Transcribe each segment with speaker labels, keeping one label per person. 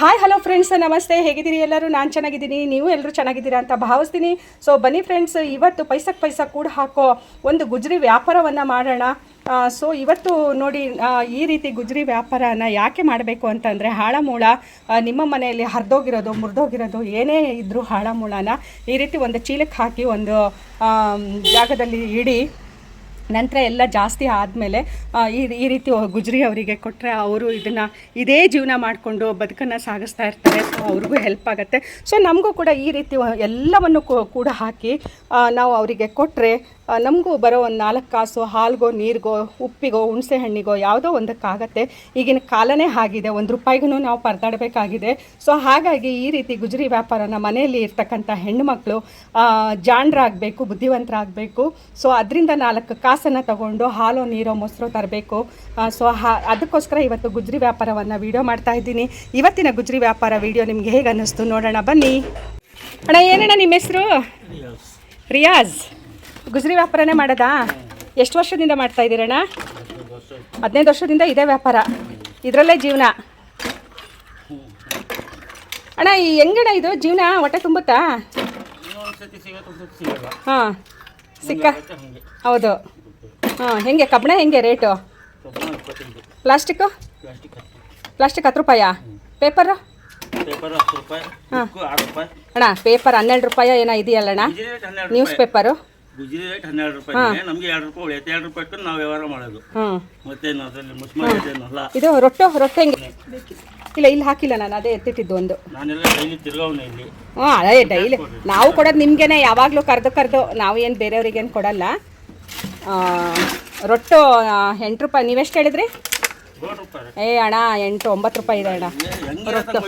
Speaker 1: Hi hello friends ನಮಸ್ತೆ. ಹೇಗಿದ್ದೀರಿ ಎಲ್ಲರೂ? ನಾನು ಚೆನ್ನಾಗಿದ್ದೀನಿ. ನೀವು ಎಲ್ಲರೂ ಚೆನ್ನಾಗಿದ್ದೀರಾ ಅಂತ ಭಾವಿಸ್ತೀನಿ. ಸೊ ಬನ್ನಿ ಫ್ರೆಂಡ್ಸ್ ಇವತ್ತು ಪೈಸಕ್ಕೆ ಪೈಸಾ ಕೂಡ ಹಾಕೋ ಒಂದು ಗುಜರಿ ವ್ಯಾಪಾರವನ್ನು ಮಾಡೋಣ. ಸೊ ಇವತ್ತು ನೋಡಿ ಈ ರೀತಿ ಗುಜರಿ ವ್ಯಾಪಾರನ ಯಾಕೆ ಮಾಡಬೇಕು ಅಂತಂದರೆ, ಹಾಳಮೂಳ ನಿಮ್ಮ ಮನೆಯಲ್ಲಿ ಹರಿದೋಗಿರೋದು, ಮುರಿದೋಗಿರೋದು, ಏನೇ ಇದ್ದರೂ ಹಾಳಮೂಳನ ಈ ರೀತಿ ಒಂದು ಚೀಲಕ್ಕೆ ಹಾಕಿ ಒಂದು ಜಾಗದಲ್ಲಿ ಇಡಿ. ನಂತರ ಎಲ್ಲ ಜಾಸ್ತಿ ಆದಮೇಲೆ ಈ ರೀತಿ ಗುಜರಿ ಅವರಿಗೆ ಕೊಟ್ಟರೆ ಅವರು ಇದನ್ನು ಇದೇ ಜೀವನ ಮಾಡಿಕೊಂಡು ಬದುಕನ್ನು ಸಾಗಿಸ್ತಾ ಇರ್ತಾರೆ, ಸೊ ಅವ್ರಿಗೂ ಹೆಲ್ಪ್ ಆಗುತ್ತೆ. ಸೊ ನಮಗೂ ಕೂಡ ಈ ರೀತಿ ಎಲ್ಲವನ್ನು ಕೂಡ ಹಾಕಿ ನಾವು ಅವರಿಗೆ ಕೊಟ್ಟರೆ ನಮಗೂ ಬರೋ ಒಂದು ನಾಲ್ಕು ಕಾಸು, ಹಾಲ್ಗೋ, ನೀರಿಗೋ, ಉಪ್ಪಿಗೋ, ಹುಣಸೆ ಹಣ್ಣಿಗೋ ಯಾವುದೋ ಒಂದಕ್ಕಾಗತ್ತೆ ಈಗಿನ ಕಾಲನೇ ಆಗಿದೆ, ಒಂದು ರೂಪಾಯಿಗೂ ನಾವು ಪರದಾಡಬೇಕಾಗಿದೆ. ಸೊ ಹಾಗಾಗಿ ಈ ರೀತಿ ಗುಜರಿ ವ್ಯಾಪಾರನ ಮನೆಯಲ್ಲಿ ಇರ್ತಕ್ಕಂಥ ಹೆಣ್ಣುಮಕ್ಕಳು ಜಾಣರಾಗಬೇಕು, ಬುದ್ಧಿವಂತರಾಗಬೇಕು. ಸೊ ಅದರಿಂದ ನಾಲ್ಕು ಕಾಸನ್ನು ತಗೊಂಡು ಹಾಲು ನೀರು ಮೊಸರು ತರಬೇಕು. ಸೊ ಹಾ ಅದಕ್ಕೋಸ್ಕರ ಇವತ್ತು ಗುಜರಿ ವ್ಯಾಪಾರವನ್ನು ವಿಡಿಯೋ ಮಾಡ್ತಾ ಇದ್ದೀನಿ. ಇವತ್ತಿನ ಗುಜರಿ ವ್ಯಾಪಾರ ವಿಡಿಯೋ ನಿಮಗೆ ಹೇಗೆ ಅನ್ನಿಸ್ತು ನೋಡೋಣ ಬನ್ನಿ. ಅಣ್ಣ ಏನಣ್ಣ ನಿಮ್ಮ ಹೆಸರು? ರಿಯಾಜ್. ಗುಜರಿ ವ್ಯಾಪಾರನೇ ಮಾಡೋದಾ? ಎಷ್ಟು ವರ್ಷದಿಂದ ಮಾಡ್ತಾ ಇದ್ದೀರಣ್ಣ? ಹದಿನೈದು ವರ್ಷದಿಂದ ಇದೇ ವ್ಯಾಪಾರ. ಇದರಲ್ಲೇ ಜೀವನ. ಅಣ್ಣ ಈ ಹೆಂಗಣ ಇದು? ಜೀವನ ಹೊಟ್ಟೆ ತುಂಬುತ್ತಾ? ಹಾಂ ಸಿಕ್ಕ. ಹೌದು. ಹಾಂ, ಹೆಂಗೆ? ಕಬ್ಬಣ ಹೆಂಗೆ ರೇಟು? ಪ್ಲಾಸ್ಟಿಕ್ಕು
Speaker 2: ಪ್ಲಾಸ್ಟಿಕ್ ಹತ್ತು
Speaker 1: ರೂಪಾಯಾ? ಪೇಪರು
Speaker 2: ರೂಪಾಯಿ
Speaker 1: ಅಣ್ಣ ಪೇಪರ್ ಹನ್ನೆರಡು ರೂಪಾಯಿ ಏನೋ ಇದೆಯಲ್ಲಣ್ಣ
Speaker 2: ಗುಜರಿ
Speaker 1: ನ್ಯೂಸ್ ಪೇಪರು
Speaker 2: ಗುಜರಿ ರೇಟ್ ಹನ್ನೆರಡು ರೂಪಾಯಿ ನಮಗೆ ರೂಪಾಯಿ ನಾವು ವ್ಯವಹಾರ ಮಾಡೋದು
Speaker 1: ಇದು ರೊಟ್ಟು, ರೊಟ್ಟೆ ಹೆಂಗೆ? ಇಲ್ಲ, ಇಲ್ಲಿ ಹಾಕಿಲ್ಲ ನಾನು, ಅದೇ ಎತ್ತಿಟ್ಟಿದ್ದು ಒಂದು.
Speaker 2: ನಾನೆಲ್ಲ ಡೈಲಿ ಇಲ್ಲಿ
Speaker 1: ಹ್ಞೂ ಅದೇ ಡೈಲಿ ನಾವು ಕೊಡೋದು ನಿಮಗೇನೆ, ಯಾವಾಗಲೂ ಕರೆದು ಕರೆದು. ನಾವು ಏನು ಬೇರೆಯವ್ರಿಗೇನು ಕೊಡಲ್ಲ. ರೊಟ್ಟು ಎಂಟು ರೂಪಾಯಿ. ನೀವೆಷ್ಟು ಹೇಳಿದ್ರಿ? ಏ ಅಣ್ಣ ಎಂಟು ಒಂಬತ್ತು ರೂಪಾಯಿ ಇದೆ ಅಣ್ಣ.
Speaker 2: ರೊಟ್ಟು.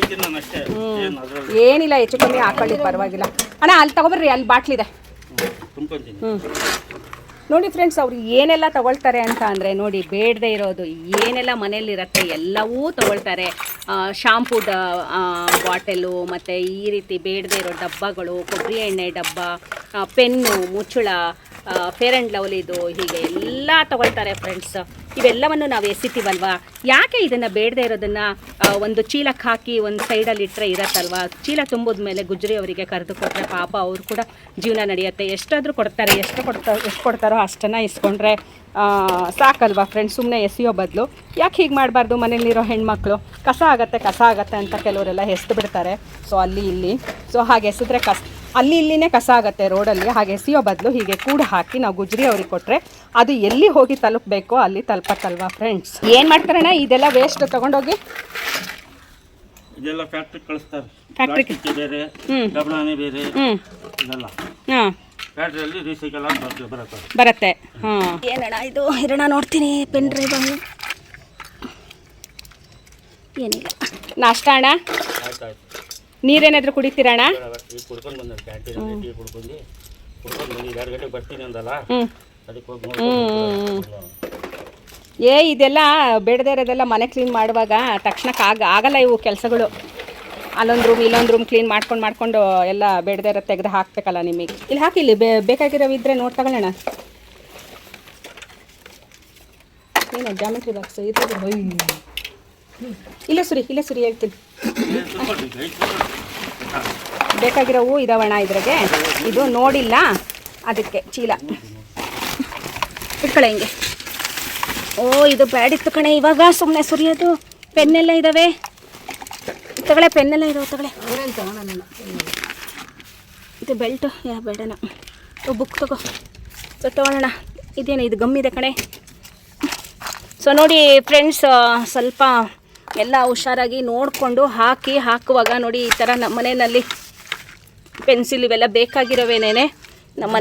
Speaker 2: ಹ್ಞೂ
Speaker 1: ಏನಿಲ್ಲ ಹೆಚ್ಚು ಕಮ್ಮಿ ಹಾಕೊಳ್ಳಿ ಪರವಾಗಿಲ್ಲ. ಅಣ್ಣ ಅಲ್ಲಿ ತಗೊಬರ್ರಿ ಅಲ್ಲಿ ಬಾಟ್ಲಿದೆ
Speaker 2: ಇದೆ.
Speaker 1: ಹ್ಞೂ ನೋಡಿ ಫ್ರೆಂಡ್ಸ್ ಅವ್ರು ಏನೆಲ್ಲ ತಗೊಳ್ತಾರೆ ಅಂತ ಅಂದರೆ ನೋಡಿ ಬೇಡದೇ ಇರೋದು ಏನೆಲ್ಲ ಮನೆಯಲ್ಲಿರತ್ತೆ ಎಲ್ಲವೂ ತಗೊಳ್ತಾರೆ. ಶಾಂಪೂ ಡ ಬಾಟಲು ಮತ್ತು ಈ ರೀತಿ ಬೇಡದೇ ಇರೋ ಡಬ್ಬಗಳು ಕೊಬ್ಬರಿ ಎಣ್ಣೆ ಡಬ್ಬ ಪೆನ್ನು, ಮುಚ್ಚುಳ ಫೇರ್ ಆ್ಯಂಡ್ ಲವ್ಲಿದು ಹೀಗೆ ಎಲ್ಲ ತಗೊಳ್ತಾರೆ ಫ್ರೆಂಡ್ಸ್ ಇವೆಲ್ಲವನ್ನು ನಾವು ಎಸಿತೀವಲ್ವಾ? ಯಾಕೆ ಇದನ್ನು ಬೇಡದೇ ಇರೋದನ್ನು ಒಂದು ಚೀಲಕ್ಕೆ ಹಾಕಿ ಒಂದು ಸೈಡಲ್ಲಿ ಇಟ್ಟರೆ ಇರತ್ತಲ್ವಾ? ಚೀಲ ತುಂಬಿದ ಮೇಲೆ ಗುಜ್ರಿ ಅವರಿಗೆ ಕರೆದು ಕೊಟ್ಟರೆ ಪಾಪ ಅವರು ಕೂಡ ಜೀವನ ನಡೆಯುತ್ತೆ. ಎಷ್ಟಾದರೂ ಕೊಡ್ತಾರೆ, ಎಷ್ಟು ಕೊಡ್ತಾರೆ ಎಷ್ಟು ಕೊಡ್ತಾರೋ ಅಷ್ಟನ್ನು ಇಸ್ಕೊಂಡ್ರೆ ಸಾಕಲ್ವಾ ಫ್ರೆಂಡ್ಸ್ ಸುಮ್ಮನೆ ಎಸೆಯೋ ಬದಲು. ಯಾಕೆ ಹೀಗೆ ಮಾಡಬಾರ್ದು? ಮನೇಲಿರೋ ಹೆಣ್ಮಕ್ಳು. ಕಸ ಆಗತ್ತೆ ಕಸ ಆಗತ್ತೆ ಅಂತ ಕೆಲವರೆಲ್ಲ ಎಸ್ದು ಬಿಡ್ತಾರೆ. ಸೊ ಅಲ್ಲಿ, ಇಲ್ಲಿ. ಸೊ ಹಾಗೆ ಎಸಿದ್ರೆ ಕಸ ಅಲ್ಲಿ ಇಲ್ಲಿನೇ ಕಸ ಆಗುತ್ತೆ ರೋಡಲ್ಲಿ ಹಾಗೆ ಎಸೆಯೋ ಬದಲು ಹೀಗೆ ಕೂಡ ಹಾಕಿ ನಾವು ಗುಜ್ರಿ ಅವ್ರಿಗೆ ಕೊಟ್ಟರೆ ಅದು ಎಲ್ಲಿ ಹೋಗಿ ತಲುಪಬೇಕೋ ಅಲ್ಲಿ ತಲುಪತ್ತಲ್ವಾ ಫ್ರೆಂಡ್ಸ್ ಏನು ಮಾಡ್ತಾರಣ್ಣ? ಇದೆಲ್ಲ ವೇಸ್ಟ್ ತೊಗೊಂಡೋಗಿ?
Speaker 2: ಇದೆಲ್ಲ ಕಳಿಸ್ತಾರೆ. ಬೇರೆ ಬೇರೆ ಇದೆಲ್ಲ.
Speaker 1: ಹಾಂ.
Speaker 2: ಫ್ಯಾಕ್ಟ್ರಿಯಲ್ಲಿ ರೀಸೈಕಲ್ ಬರುತ್ತೆ.
Speaker 1: ಬರುತ್ತೆ. ಹಾಂ. ಏನಣ್ಣ ಇದು? ಇರೋಣ ನೋಡ್ತೀನಿ ಪೆನ್ ಡ್ರೈವ್ ಏನಿಲ್ಲ. ನಾಷ್ಟ ಅಣ್ಣ? ನೀರೇನಾದರೂ ಕುಡಿತೀರಣ ಅಣ್ಣ?
Speaker 2: ಈಗ ಕುಡ್ಕೊಂಡು ಬಂದ ಕ್ಯಾಂಟೀನಲ್ಲಿ ಟೀ ಕುಡ್ಕೊಂಡು ಕುಡ್ಕೊಂಡು ಬಂದು ಎರಡು ಗಂಟೆಗೆ ಬರ್ತೀನಿ ಅಂದಲ್ಲ
Speaker 1: ಹ್ಞೂ
Speaker 2: ಅದಕ್ಕೆ ಹೋಗಿ
Speaker 1: ಹ್ಞೂ ಏ ಇದೆಲ್ಲ ಬೇಡದೇ ಇರೋದೆಲ್ಲ ಮನೆ ಕ್ಲೀನ್ ಮಾಡುವಾಗ ತಕ್ಷಣಕ್ಕೆ ಆಗ ಆಗಲ್ಲ ಇವು ಕೆಲಸಗಳು. ಅಲ್ಲೊಂದು ರೂಮ್ ಇಲ್ಲೊಂದು ರೂಮ್ ಕ್ಲೀನ್ ಮಾಡ್ಕೊಂಡು ಮಾಡ್ಕೊಂಡು ಎಲ್ಲ ಬೇಡದೇ ಇರೋ ತೆಗೆದು ಹಾಕ್ಬೇಕಲ್ಲ ನಿಮಗೆ. ಇಲ್ಲಿ ಹಾಕಿ ಇಲ್ಲಿ ಬೇ ಬೇಕಾಗಿರೋ ಇದ್ರೆ ನೋಟ್ ತಗೊಳ್ಳೋಣ ಏನು ಜಾಮೆಟ್ರಿ ಬಾಕ್ಸ್ ಇದು ಇಲ್ಲೇ ಸುರಿ ಇಲ್ಲೇ ಸುರಿ, ಹೇಳ್ತೀನಿ. ಬೇಕಾಗಿರೋ ಹೂ ಇದಾವಣ್ಣ ಇದ್ರಾಗೆ. ಇದು ನೋಡಿಲ್ಲ, ಅದಕ್ಕೆ ಚೀಲ. ಇಟ್ಕೊಳ್ಳೆ ಹಿಂಗೆ. ಓ, ಇದು ಬ್ಯಾಡಿತ್ತು ಕಣೆ, ಇವಾಗ ಸುಮ್ಮನೆ ಸುರಿಯೋದು. ಪೆನ್ನೆಲ್ಲ ಇದ್ದಾವೆ ತಗೊಳ್ಳೆ, ಪೆನ್ನೆಲ್ಲ ಇದಾವೆ, ತಗೊಳ್ಳೆ. ಇದು ಬೆಲ್ಟು, ಯಾ, ಬೇಡನ. ಓ, ಬುಕ್ ತಗೋ. ಸೊ, ತಗೊಳ್ಳೋಣ. ಇದೇನು, ಇದು ಗಮ್ಮಿದೆ ಕಣೆ. ಸೊ, ನೋಡಿ, ಫ್ರೆಂಡ್ಸ್, ಸ್ವಲ್ಪ ಎಲ್ಲ ಹುಷಾರಾಗಿ ನೋಡಿಕೊಂಡು ಹಾಕಿ ಹಾಕುವಾಗ ನೋಡಿ ಈ ಥರ ನಮ್ಮ ಮನೆಯಲ್ಲಿ ಪೆನ್ಸಿಲ್ ಇವೆಲ್ಲ ಬೇಕಾಗಿರೋವೇನೇ ನಮ್ಮ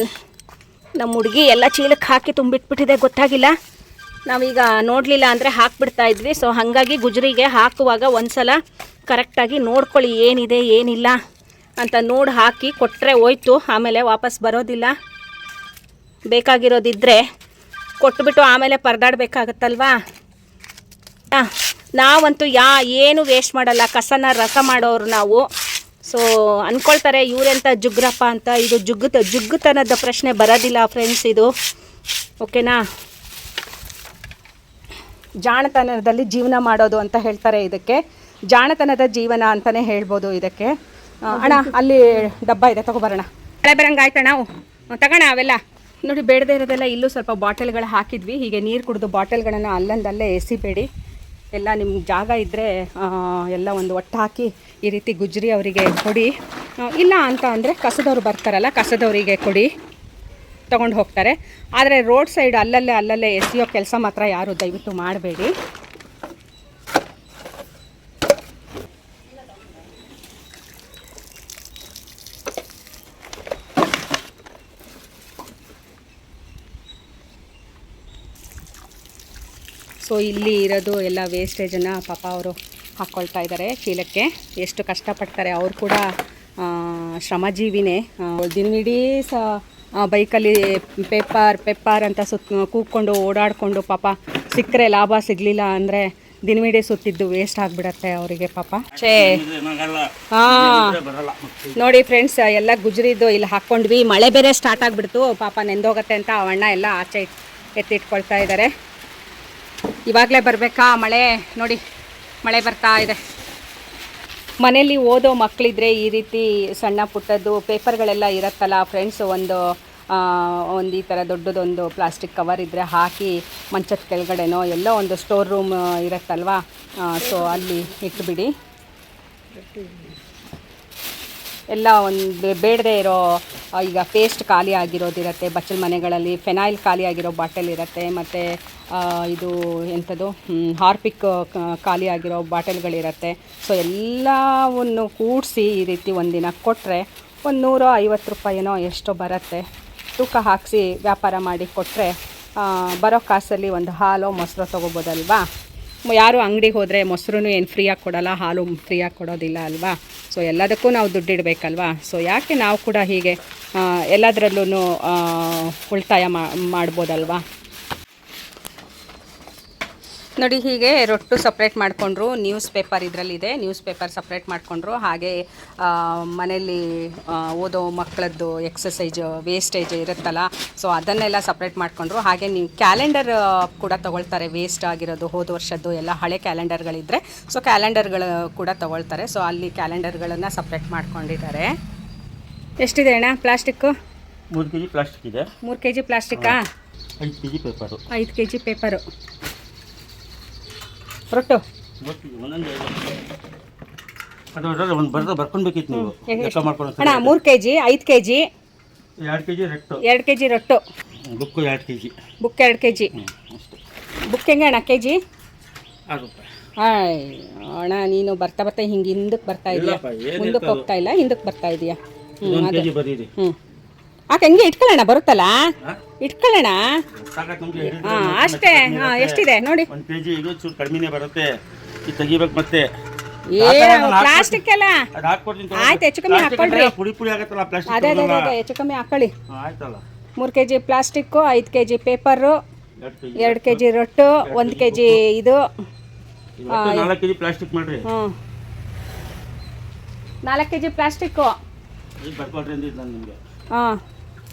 Speaker 1: ನಮ್ಮ ಹುಡುಗಿ ಎಲ್ಲ ಚೀಲಕ್ಕೆ ಹಾಕಿ ತುಂಬಿಟ್ಬಿಟ್ಟಿದೆ ಗೊತ್ತಾಗಿಲ್ಲ. ನಾವೀಗ ನೋಡಲಿಲ್ಲ ಅಂದರೆ ಹಾಕ್ಬಿಡ್ತಾ ಇದ್ವಿ. ಸೊ ಹಾಗಾಗಿ ಗುಜರಿಗೆ ಹಾಕುವಾಗ ಒಂದ್ಸಲ ಕರೆಕ್ಟಾಗಿ ನೋಡ್ಕೊಳ್ಳಿ ಏನಿದೆ ಏನಿಲ್ಲ ಅಂತ ನೋಡಿ ಹಾಕಿ ಕೊಟ್ಟರೆ ಹೋಯ್ತು. ಆಮೇಲೆ ವಾಪಸ್ ಬರೋದಿಲ್ಲ. ಬೇಕಾಗಿರೋದಿದ್ದರೆ ಕೊಟ್ಬಿಟ್ಟು ಆಮೇಲೆ ಪರದಾಡಬೇಕಾಗತ್ತಲ್ವಾ? ಆ, ನಾವಂತೂ ಯಾ ಏನು ವೇಸ್ಟ್ ಮಾಡಲ್ಲ ಕಸನ ರಸ ಮಾಡೋರು ನಾವು. ಸೊ ಅಂದ್ಕೊಳ್ತಾರೆ ಇವರೆಂತ ಜುಗ್ರಪ್ಪ ಅಂತ ಇದು ಜುಗ್ಗುತ ಜುಗ್ಗುತನದ ಪ್ರಶ್ನೆ ಬರೋದಿಲ್ಲ ಫ್ರೆಂಡ್ಸ್ ಇದು. ಓಕೆನಾ ಜಾಣತನದಲ್ಲಿ ಜೀವನ ಮಾಡೋದು ಅಂತ ಹೇಳ್ತಾರೆ ಇದಕ್ಕೆ. ಜಾಣತನದ ಜೀವನ ಅಂತಲೇ ಹೇಳ್ಬೋದು ಇದಕ್ಕೆ. ಅಣ್ಣ ಅಲ್ಲಿ ಡಬ್ಬ ಇದೆ ತಗೋಬರೋಣ ಮಳೆ ಬರಂಗೆ ಆಯ್ತಣ್ಣ ನಾವು? ತಗೋಣ ಅವೆಲ್ಲ. ನೋಡಿ ಬೇಡದೇ ಇರೋದೆಲ್ಲ ಇಲ್ಲೂ ಸ್ವಲ್ಪ ಬಾಟಲ್ಗಳು ಹಾಕಿದ್ವಿ. ಹೀಗೆ ನೀರು ಕುಡಿದು ಬಾಟಲ್ಗಳನ್ನು ಅಲ್ಲಂದಲ್ಲೇ ಎಸಿಬೇಡಿ. ಎಲ್ಲ ನಿಮ್ಗೆ ಜಾಗ ಇದ್ದರೆ ಎಲ್ಲ ಒಂದು ಒಟ್ಟು ಹಾಕಿ ಈ ರೀತಿ ಗುಜ್ರಿ ಅವರಿಗೆ ಕೊಡಿ. ಇಲ್ಲ ಅಂತ ಅಂದರೆ ಕಸದವ್ರು ಬರ್ತಾರಲ್ಲ, ಕಸದವರಿಗೆ ಕೊಡಿ. ತೊಗೊಂಡು ಹೋಗ್ತಾರೆ. ಆದರೆ ರೋಡ್ ಸೈಡ್ ಅಲ್ಲಲ್ಲೇ ಅಲ್ಲಲ್ಲೇ ಎಸೆಯೋ ಕೆಲಸ ಮಾತ್ರ ಯಾರು ದಯವಿಟ್ಟು ಮಾಡಬೇಡಿ. ಸೊ ಇಲ್ಲಿ ಇರೋದು ಎಲ್ಲ ವೇಸ್ಟೇಜನ್ನು ಪಾಪ ಅವರು ಹಾಕ್ಕೊಳ್ತಾ ಇದ್ದಾರೆ ಚೀಲಕ್ಕೆ. ಎಷ್ಟು ಕಷ್ಟಪಡ್ತಾರೆ ಅವರು ಕೂಡ ಶ್ರಮಜೀವಿನೇ. ದಿನವಿಡೀ ಸ ಬೈಕಲ್ಲಿ ಪೇಪರ್ ಪೆಪ್ಪರ್ ಅಂತ ಸುತ್ತ ಕೂಗ್ಕೊಂಡು ಓಡಾಡಿಕೊಂಡು ಪಾಪ ಸಿಕ್ಕರೆ ಲಾಭ ಸಿಗಲಿಲ್ಲ ಅಂದರೆ ದಿನವಿಡೀ ಸುತ್ತಿದ್ದು ವೇಸ್ಟ್ ಆಗಿಬಿಡತ್ತೆ ಅವರಿಗೆ ಪಾಪ. ಛೇ. ನೋಡಿ ಫ್ರೆಂಡ್ಸ್ ಎಲ್ಲ ಗುಜರಿದ್ದು ಇಲ್ಲಿ ಹಾಕ್ಕೊಂಡ್ವಿ. ಮಳೆ ಬೇರೆ ಸ್ಟಾರ್ಟ್ ಆಗಿಬಿಡ್ತು. ಪಾಪ ನೆಂದೋಗತ್ತೆ ಅಂತ ಅವಣ್ಣ ಎಲ್ಲ ಆಚೆ ಎತ್ತಿಟ್ಕೊಳ್ತಾ ಇದ್ದಾರೆ ಇವಾಗಲೇ ಬರಬೇಕಾ? ಮಳೆ, ನೋಡಿ, ಮಳೆ ಬರ್ತಾ ಇದೆ. ಮನೆಯಲ್ಲಿ ಓದೋ ಮಕ್ಕಳಿದ್ರೆ ಈ ರೀತಿ ಸಣ್ಣ ಪುಟ್ಟದ್ದು ಪೇಪರ್ಗಳೆಲ್ಲ ಇರುತ್ತಲ್ಲ, ಫ್ರೆಂಡ್ಸ್ ಒಂದು ಒಂದು ಈ ಥರ ದೊಡ್ಡದೊಂದು ಪ್ಲಾಸ್ಟಿಕ್ ಕವರ್ ಇದ್ದರೆ ಹಾಕಿ ಮಂಚದ ಕೆಳಗಡೆನೋ ಎಲ್ಲೋ ಒಂದು ಸ್ಟೋರ್ ರೂಮ್ ಇರುತ್ತಲ್ವಾ? ಸೊ ಅಲ್ಲಿ ಇಟ್ಬಿಡಿ. ಎಲ್ಲ ಒಂದು ಬೇಡದೇ ಇರೋ ಈಗ ಪೇಸ್ಟ್ ಖಾಲಿ ಆಗಿರೋದಿರುತ್ತೆ, ಬಚ್ಚಲ ಮನೆಗಳಲ್ಲಿ ಫೆನಾಯ್ಲ್ ಖಾಲಿ ಆಗಿರೋ ಬಾಟಲ್ ಇರುತ್ತೆ, ಮತ್ತು ಇದು ಎಂಥದ್ದು ಹಾರ್ಪಿಕ್ ಖಾಲಿ ಆಗಿರೋ ಬಾಟಲ್ಗಳಿರುತ್ತೆ. ಸೊ ಎಲ್ಲವನ್ನು ಕೂಡಿಸಿ ಈ ರೀತಿ ಒಂದಿನ ಕೊಟ್ಟರೆ ಒಂದು ನೂರೋ ಐವತ್ತು ರೂಪಾಯಿನೋ ಎಷ್ಟೋ ಬರುತ್ತೆ. ತೂಕ ಹಾಕಿಸಿ ವ್ಯಾಪಾರ ಮಾಡಿ ಕೊಟ್ಟರೆ ಬರೋ ಕಾಸಲ್ಲಿ ಒಂದು ಹಾಲು, ಮೊಸರು ತೊಗೋಬೋದಲ್ವಾ? ಯಾರು ಅಂಗಡಿಗೆ ಹೋದರೆ ಮೊಸರು ಏನು ಫ್ರೀಯಾಗಿ ಕೊಡಲ್ಲ, ಹಾಲು ಫ್ರೀಯಾಗಿ ಕೊಡೋದಿಲ್ಲ ಅಲ್ವಾ? ಸೊ ಎಲ್ಲದಕ್ಕೂ ನಾವು ದುಡ್ಡಿಡಬೇಕಲ್ವಾ ಸೊ ಯಾಕೆ ನಾವು ಕೂಡ ಹೀಗೆ ಎಲ್ಲದರಲ್ಲೂ ಉಳಿತಾಯ ಮಾಡ್ಬೋದಲ್ವಾ? ನೋಡಿ ಹೀಗೆ ರೊಟ್ಟು ಸಪ್ರೇಟ್ ಮಾಡಿಕೊಂಡ್ರು ನ್ಯೂಸ್ ಪೇಪರ್ ಇದರಲ್ಲಿದೆ ನ್ಯೂಸ್ ಪೇಪರ್ ಸಪ್ರೇಟ್ ಮಾಡಿಕೊಂಡ್ರು. ಹಾಗೆ ಮನೆಯಲ್ಲಿ ಓದೋ ಮಕ್ಕಳದ್ದು ಎಕ್ಸಸೈಜ್ ವೇಸ್ಟೇಜ್ ಇರುತ್ತಲ್ಲ ಸೊ ಅದನ್ನೆಲ್ಲ ಸಪ್ರೇಟ್ ಮಾಡಿಕೊಂಡ್ರು. ಹಾಗೆ ನೀವು ಕ್ಯಾಲೆಂಡರ್ ಕೂಡ ತೊಗೊಳ್ತಾರೆ ವೇಸ್ಟ್ ಆಗಿರೋದು ಹೋದ ವರ್ಷದ್ದು ಎಲ್ಲ ಹಳೆ ಕ್ಯಾಲೆಂಡರ್ಗಳಿದ್ದರೆ ಸೊ ಕ್ಯಾಲೆಂಡರ್ಗಳು ಕೂಡ ತೊಗೊಳ್ತಾರೆ. ಸೊ ಅಲ್ಲಿ ಕ್ಯಾಲೆಂಡರ್ಗಳನ್ನು ಸಪ್ರೇಟ್ ಮಾಡ್ಕೊಂಡಿದ್ದಾರೆ. ಎಷ್ಟಿದೆ ಅಣ್ಣ ಪ್ಲಾಸ್ಟಿಕ್ಕು
Speaker 2: ಮೂರು ಕೆ ಜಿ ಪ್ಲಾಸ್ಟಿಕ್ ಇದೆ.
Speaker 1: ಮೂರು ಕೆ ಜಿ ಪ್ಲಾಸ್ಟಿಕ್ಕಾ
Speaker 2: ಐದು ಕೆ ಜಿ ಪೇಪರು
Speaker 1: ಐದು ಕೆ ಜಿ ಪೇಪರು ರೊಟ್ಟು.
Speaker 2: ಒಂದು ಬರ್ದ ಬರ್ಕೊಳ್ಬೇಕಿತ್ತು ನೀವು. ಲೆಕ್ಕ ಮಾಡ್ಕೊಂಡು
Speaker 1: ಅಣ್ಣ ಮೂರು ಕೆ ಜಿ ಐದು ಕೆ ಜಿ
Speaker 2: ಎರಡು ಕೆ ಜಿ ರೆಟ್ಟು.
Speaker 1: ಎರಡು ಕೆ ಜಿ ರೊಟ್ಟು.
Speaker 2: ಬುಕ್ಕು ಎರಡು ಕೆ ಜಿ
Speaker 1: ಬುಕ್ ಎರಡು ಕೆ ಜಿ ಬುಕ್ ಹೆಂಗೆ ಅಣ್ಣ ಕೆ ಜಿ ಅಣ್ಣ ನೀನು ಬರ್ತಾ ಬರ್ತಾ ಹಿಂಗೆ ಹಿಂದಕ್ಕೆ ಬರ್ತಾ ಇದೀಯಾ? ಮುಂದಕ್ಕೆ ಹೋಗ್ತಾ ಇಲ್ಲ ಹಿಂದಕ್ಕೆ ಬರ್ತಾ ಇದೀಯಾ? ಹ್ಞೂ
Speaker 2: ಒಂದು ಕೆ
Speaker 1: ಅದು.
Speaker 2: ಜಿ ಬರೀರಿ.
Speaker 1: ಹ್ಞೂ ಹಂಗೆ ಇಟ್ಕೊಳ್ಳೋಣ ಬರುತ್ತಲ್ಲ ಇಟ್ಕೊಳ್ಳೋಣ? ಹಾಂ ಅಷ್ಟೇ. ಹಾಂ ಎಷ್ಟಿದೆ? ನೋಡಿ.
Speaker 2: ಒಂದು ಕೆ ಜಿ ಇದು ಚೂರು ಕಡಿಮೆನೇ ಬರುತ್ತೆ. ಇದು ತೆಗಿಬೇಕು ಮತ್ತೆ.
Speaker 1: ಏನು ಪ್ಲಾಸ್ಟಿಕ್ ಎಲ್ಲ
Speaker 2: ಅದು ಹಾಕ್ಕೊಡ್ತೀನಿ ತಗೊಳ್ಳಿ.
Speaker 1: ಆಯ್ತು, ಹೆಚ್ಚು ಕಮ್ಮಿ
Speaker 2: ಹಾಕೊಳ್ಳಿ
Speaker 1: ಹಾಕ್ಕೊಳ್ರಿ.
Speaker 2: ಅಂದ್ರೆ ಪುಡಿ ಪುಡಿ ಆಗತ್ತಲ್ಲ ಪ್ಲಾಸ್ಟಿಕ್
Speaker 1: ಅದೇ ಅದೇ ಅದೇ ಅದೇ ಹೆಚ್ಚು ಕಮ್ಮಿ ಹಾಕೊಳ್ಳಿ.
Speaker 2: ಆಯ್ತಲ್ಲ.
Speaker 1: ಮೂರು ಕೆ ಜಿ ಪ್ಲಾಸ್ಟಿಕ್ಕು ಐದು ಕೆ ಜಿ ಪೇಪರು
Speaker 2: ಎರಡು ಕೆ ಜಿ
Speaker 1: ರೊಟ್ಟು ಒಂದು ಕೆ ಜಿ ಇದು.
Speaker 2: ನಾಲ್ಕು ಕೆ ಜಿ ಪ್ಲಾಸ್ಟಿಕ್ ಮಾಡ್ರಿ.
Speaker 1: ಹ್ಞೂ ನಾಲ್ಕು ಕೆ ಜಿ ಪ್ಲಾಸ್ಟಿಕ್ಕು ಹಾಂ.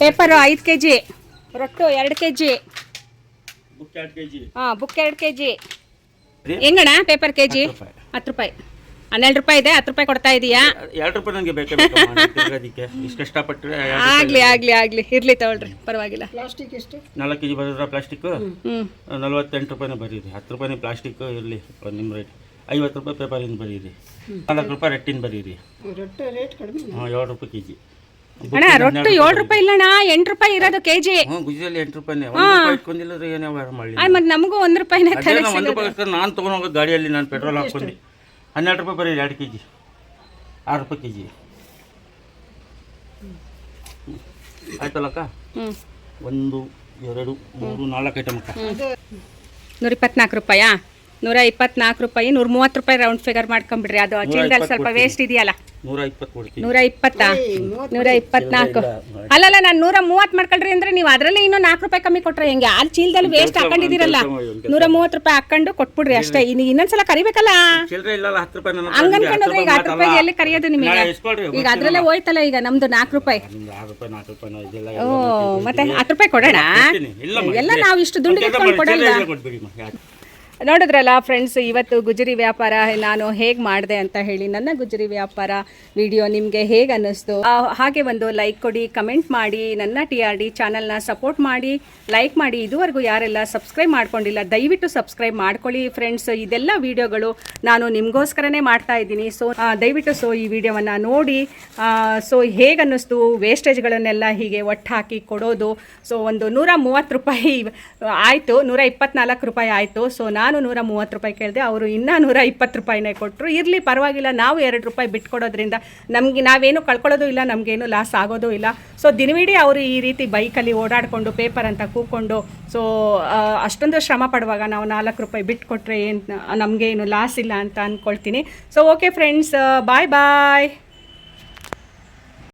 Speaker 1: ಪೇಪರು ಐದು ಕೆ ಜಿ ರೊಟ್ಟು ಎರಡು ಕೆ ಜಿ
Speaker 2: ಬುಕ್ ಎರಡು ಕೆ ಜಿ
Speaker 1: ಹಾಂ ಬುಕ್ ಎರಡು ಕೆ ಜಿ ಹೆಂಗಣ್ಣ ಪೇಪರ್ ಕೆ ಜಿ
Speaker 2: ರೂಪಾಯಿ.
Speaker 1: ಹತ್ತು ರೂಪಾಯಿ. ಹನ್ನೆರಡು ರೂಪಾಯಿ ಇದೆ ಹತ್ತು ರೂಪಾಯಿ ಕೊಡ್ತಾ ಇದೀಯಾ?
Speaker 2: ಎರಡು ರೂಪಾಯಿ ನನಗೆ ಬೇಕೇ ಬೇಕಕ್ಕೆ ಇಷ್ಟು ಕಷ್ಟಪಟ್ಟರೆ
Speaker 1: ಆಗಲಿ ಆಗಲಿ ಆಗಲಿ. ಇರಲಿ ತಗೊಳ್ರಿ ಪರವಾಗಿಲ್ಲ.
Speaker 2: ನಾಲ್ಕು ಕೆ ಜಿ ಬರೋದ್ರ ಪ್ಲಾಸ್ಟಿಕ್
Speaker 1: ಹ್ಞೂ
Speaker 2: ನಲ್ವತ್ತೆಂಟು ರೂಪಾಯಿನೇ ಬರೀರಿ ಹತ್ತು ರೂಪಾಯಿನೇ ಪ್ಲಾಸ್ಟಿಕ್ ಇರಲಿ ನಿಮ್ಮ ರೇಟ್ ಐವತ್ತು ರೂಪಾಯಿ ಪೇಪರಿಂದ ಬರೀರಿ ನಾಲ್ಕು ರೂಪಾಯಿ ರೆಟ್ಟಿನ ಬರೀರಿ ಹಾಂ ಏಳು ರೂಪಾಯಿ ಕೆ ಜಿ
Speaker 1: ಅಣ್ಣ ರೊಟ್ಟು ಏಳು ರೂಪಾಯಿ. ಇಲ್ಲಣ್ಣ ಎಂಟು ರೂಪಾಯಿ ಇರೋದು ಕೆ ಜಿ
Speaker 2: ಹ್ಞೂ ಗುಜರಲ್ಲಿ ಎಂಟು ರೂಪಾಯಿನೇ. ಒಂದು ರೂಪಾಯಿ ಇಟ್ಕೊಂಡಿಲ್ಲ ಏನೋ ವ್ಯವಹಾರ ಮಾಡಲಿ
Speaker 1: ಮತ್ತೆ ನಮಗೂ ಒಂದು ರೂಪಾಯಿನೇ
Speaker 2: ಅದೇ ನಾವು ಒಂದು ರೂಪಾಯಿ ನಾನು ತೊಗೊಂಡು ಹೋಗೋ ಗಾಡಿಯಲ್ಲಿ ನಾನು ಪೆಟ್ರೋಲ್ ಹಾಕ್ಕೊಂಡು. ಹನ್ನೆರಡು ರೂಪಾಯಿ ಬರೀ ಎರಡು ಕೆ ಜಿ ಆರು ರೂಪಾಯಿ ಕೆ ಜಿ ಆಯ್ತಲ್ಲಕ್ಕ?
Speaker 1: ಹ್ಞೂ
Speaker 2: ಒಂದು ಎರಡು ಮೂರು ನಾಲ್ಕು ಐಟಮ್ ಅಕ್ಕ.
Speaker 1: ನೂರ ಇಪ್ಪತ್ನಾಲ್ಕು ರೂಪಾಯಾ? ನೂರ ಇಪ್ಪತ್ನಾಲ್ಕು ರೂಪಾಯಿ ನೂರ ಮೂವತ್ತು ರೂಪಾಯಿ ರೌಂಡ್ ಫಿಗರ್ ಮಾಡ್ಕೊಂಬಿಡ್ರಿ ಅದು ಚೀಲದಲ್ಲಿ ಸ್ವಲ್ಪ ವೇಸ್ಟ್ ಇದೆಯಲ್ಲ?
Speaker 2: ನೂರ ಇಪ್ಪತ್ತ
Speaker 1: ನೂರ ಇಪ್ಪತ್ನಾಲ್ಕು. ಅಲ್ಲಲ್ಲ ನಾನು ನೂರ ಮೂವತ್ತು ಮಾಡ್ಕೊಳ್ರಿ ಅಂದ್ರೆ ನೀವು ಅದರಲ್ಲಿ ಇನ್ನೂ ನಾಲ್ಕು ರೂಪಾಯಿ ಕಮ್ಮಿ ಕೊಟ್ರೆ ಹೆಂಗೆ? ಆ ಚೀಲದಲ್ಲಿ ವೇಸ್ಟ್ ಹಾಕೊಂಡಿದ್ದೀರಲ್ಲ? ನೂರ ಮೂವತ್ತು ರೂಪಾಯಿ ಹಾಕೊಂಡು ಕೊಟ್ಬಿಡ್ರಿ ಅಷ್ಟೇ. ಇನ್ನು ಇನ್ನೊಂದ್ಸಲ ಕರಿಬೇಕಲ್ಲ?
Speaker 2: ಚಿಲ್ಲರೆ ಇಲ್ಲಲ್ಲ ಹತ್ತು ರೂಪಾಯಿ ನನ್ನ
Speaker 1: ಹಂಗ ಅನ್ಕೊಂಡ್ರೆ ಈಗ ಹತ್ತು ರೂಪಾಯಿ ಎಲ್ಲಿ ಕರಿಯೋದು ನಿಮಗೆ? ಈಗ ಅದ್ರಲ್ಲೇ ಹೋಯ್ತಲ್ಲ ಈಗ ನಮ್ದು ನಾಲ್ಕು ರೂಪಾಯಿ. ಓ ಮತ್ತೆ ಹತ್ತು ರೂಪಾಯಿ ಕೊಡೋಣ. ಎಲ್ಲ ನಾವು ಇಷ್ಟು ದುಡ್ಡು ಕೊಡಲ್ಲ. ನೋಡಿದ್ರಲ್ಲ ಫ್ರೆಂಡ್ಸ್ ಇವತ್ತು ಗುಜರಿ ವ್ಯಾಪಾರ ನಾನು ಹೇಗೆ ಮಾಡಿದೆ ಅಂತ ಹೇಳಿ ನನ್ನ ಗುಜರಿ ವ್ಯಾಪಾರ ವಿಡಿಯೋ ನಿಮಗೆ ಹೇಗೆ ಅನ್ನಿಸ್ತು? ಹಾಗೆ ಒಂದು ಲೈಕ್ ಕೊಡಿ ಕಮೆಂಟ್ ಮಾಡಿ, ನನ್ನ ಟಿ ಆರ್ ಡಿ ಚಾನಲ್ನ ಸಪೋರ್ಟ್ ಮಾಡಿ ಲೈಕ್ ಮಾಡಿ. ಇದುವರೆಗೂ ಯಾರೆಲ್ಲ ಸಬ್ಸ್ಕ್ರೈಬ್ ಮಾಡ್ಕೊಂಡಿಲ್ಲ, ದಯವಿಟ್ಟು ಸಬ್ಸ್ಕ್ರೈಬ್ ಮಾಡ್ಕೊಳ್ಳಿ ಫ್ರೆಂಡ್ಸ್ ಇದೆಲ್ಲ ವಿಡಿಯೋಗಳು ನಾನು ನಿಮಗೋಸ್ಕರನೇ ಮಾಡ್ತಾ ಇದ್ದೀನಿ. ಸೊ ದಯವಿಟ್ಟು ಸೊ ಈ ವಿಡಿಯೋವನ್ನು ನೋಡಿ ಸೊ ಹೇಗೆ ಅನ್ನಿಸ್ತು? ವೇಸ್ಟೇಜ್ಗಳನ್ನೆಲ್ಲ ಹೀಗೆ ಒಟ್ಟು ಹಾಕಿ ಕೊಡೋದು. ಸೊ ಒಂದು ನೂರ ಮೂವತ್ತು ರೂಪಾಯಿ ಆಯಿತು, ನೂರ ಇಪ್ಪತ್ನಾಲ್ಕು ರೂಪಾಯಿ ಆಯಿತು. ಸೊ ನಾನು ನೂರ ಮೂವತ್ತು ರೂಪಾಯಿ ಕೇಳಿದೆ, ಅವರು ಇನ್ನೂ ನೂರ ಇಪ್ಪತ್ತು ರೂಪಾಯಿನೇ ಕೊಟ್ಟರು ಇರಲಿ, ಪರವಾಗಿಲ್ಲ, ನಾವು ಎರಡು ರೂಪಾಯಿ ಬಿಟ್ಕೊಡೋದ್ರಿಂದ ನಮಗೆ ನಾವೇನು ಕಳ್ಕೊಳ್ಳೋದು ಇಲ್ಲ, ನಮಗೇನು ಲಾಸ್ ಆಗೋದು ಇಲ್ಲ. ಸೊ ದಿನವಿಡೀ ಅವರು ಈ ರೀತಿ ಬೈಕಲ್ಲಿ ಓಡಾಡಿಕೊಂಡು ಪೇಪರ್ ಅಂತ ಕೂಕೊಂಡು ಸೊ ಅಷ್ಟೊಂದು ಶ್ರಮ ಪಡುವಾಗ ನಾವು ನಾಲ್ಕು ರೂಪಾಯಿ ಬಿಟ್ಕೊಟ್ರೆ ಏನು ನಮಗೇನು ಲಾಸ್ ಇಲ್ಲ ಅಂತ ಅಂದ್ಕೊಳ್ತೀನಿ so okay friends bye bye